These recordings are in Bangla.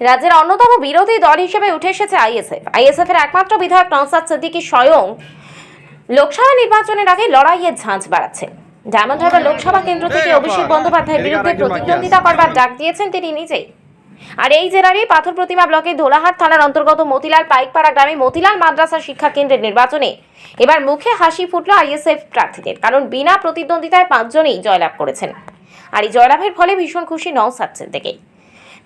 রাজ্যের অন্যতম বিরোধী দল হিসেবে উঠে এসেছে আইএসএফ। আইএসএফ এর একমাত্র বিধায়ক নওসাদ সিদ্দিকী স্বয়ং লোকসভা নির্বাচনের আগে লড়াইয়ের ঝাঁঝ বাড়াচ্ছেন। ডায়মন্ড হারবার লোকসভা কেন্দ্র থেকে অভিষেক বন্দ্যোপাধ্যায়ের বিরুদ্ধে প্রতিদ্বন্দ্বিতা করবার ডাক দিয়েছেন তিনি নিজেই। আর এই জেলারই পাথর প্রতিমা ব্লকে ধোলাহাট থানার অন্তর্গত মতিলাল পাইকপাড়া গ্রামে মতিলাল মাদ্রাসা শিক্ষা কেন্দ্রের নির্বাচনে এবার মুখে হাসি ফুটল আইএসএফ প্রার্থীদের কারণ বিনা প্রতিদ্বন্দ্বিতায় পাঁচজনই জয়লাভ করেছেন। আর এই জয়লাভের ফলে ভীষণ খুশি নওসাদ সিদ্দিকী।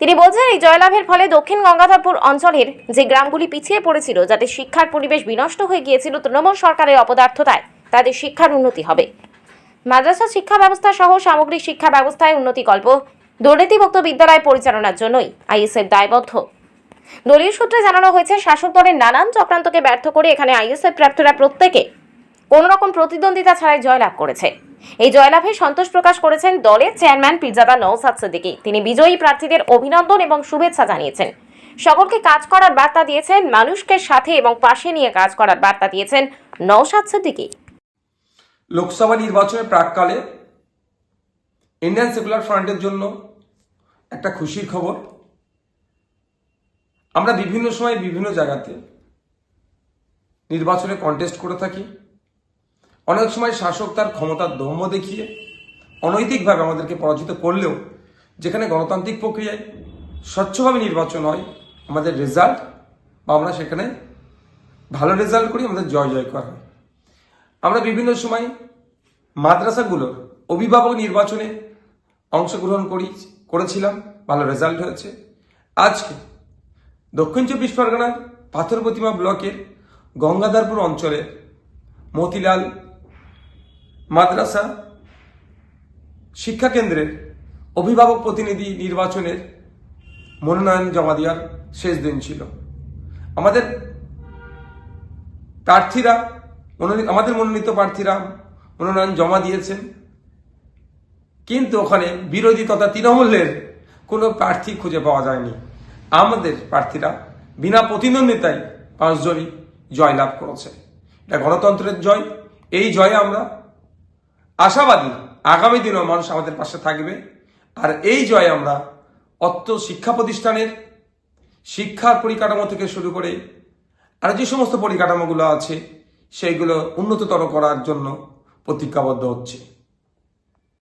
তিনি বলছেন, এই জয়লাভের ফলে দক্ষিণ গঙ্গাধরপুর অঞ্চলের যে গ্রামগুলি পিছিয়ে পড়েছিল, যাতে শিক্ষার পরিবেশ বিনষ্ট হয়ে গিয়েছিল তৃণমূল সরকারের অপদার্থতায়, তাদের শিক্ষার উন্নতি হবে। মাদ্রাসা শিক্ষা ব্যবস্থা সহ সামগ্রিক শিক্ষা ব্যবস্থায় উন্নতি উন্নতিকল্প দুর্নীতিমুক্ত বিদ্যালয় পরিচালনার জন্যই আইএসএফ দায়বদ্ধ। দলীয় সূত্রে জানানো হয়েছে, শাসক দলের নানান চক্রান্তকে ব্যর্থ করে এখানে আইএসএফ প্রার্থীরা প্রত্যেকে কোনো রকম প্রতিদ্বন্দ্বিতা ছাড়াই জয়লাভ করেছে। এই জয়লাভে সন্তোষ প্রকাশ করেছেন দলের চেয়ারম্যান পীরজাদা নওসাদ সিদ্দিকী। তিনি বিজয়ী প্রার্থীদের অভিনন্দন এবং শুভেচ্ছা জানিয়েছেন। সকলকে কাজ করার বার্তা দিয়েছেন, মানুষকে সাথে এবং পাশে নিয়ে কাজ করার বার্তা দিয়েছেন নওসাদ সিদ্দিকী। লোকসভা নির্বাচনের প্রাককালে ইন্ডিয়ান সেকুলার ফ্রন্টের জন্য একটা খুশির খবর। আমরা বিভিন্ন সময় বিভিন্ন জায়গাতে নির্বাচনে কন্টেস্ট করে থাকি। অনেক সময় শাসক তার ক্ষমতার দম্ভ দেখিয়ে, অনৈতিকভাবে আমাদেরকে পরাজিত করলেও যেখানে গণতান্ত্রিক প্রক্রিয়ায় স্বচ্ছভাবে নির্বাচন হয়, আমাদের রেজাল্ট বা আমরা সেখানে ভালো রেজাল্ট করি, আমাদের জয় জয় করা হয়। আমরা বিভিন্ন সময় মাদ্রাসাগুলোর অভিভাবক নির্বাচনে অংশগ্রহণ করি, করেছিলাম, ভালো রেজাল্ট হয়েছে। আজকে দক্ষিণ চব্বিশ পরগনার পাথর প্রতিমা ব্লকের গঙ্গাধারপুর অঞ্চলের মতিলাল মাদ্রাসা, শিক্ষা কেন্দ্রের অভিভাবক প্রতিনিধি নির্বাচনের মনোনয়ন জমা দেওয়ার শেষ দিন ছিল। আমাদের প্রার্থীরা আমাদের মনোনীত প্রার্থীরা মনোনয়ন জমা দিয়েছেন। কিন্তু ওখানে বিরোধী তথা তৃণমূলের কোনো প্রার্থী খুঁজে পাওয়া যায়নি। আমাদের প্রার্থীরা বিনা প্রতিদ্বন্দ্বিতায় পাঁচজনই জয়লাভ করেছে। এটা গণতন্ত্রের জয়। এই জয়ে আমরা আশাবাদী আগামী দিনেও মানুষ আমাদের পাশে থাকবে। আর এই জয় আমরা অত্য শিক্ষা প্রতিষ্ঠানের শিক্ষার পরিকাঠামো থেকে শুরু করে আর যে সমস্ত পরিকাঠামোগুলো আছে, সেইগুলো উন্নততর করার জন্য প্রতিজ্ঞাবদ্ধ হচ্ছে।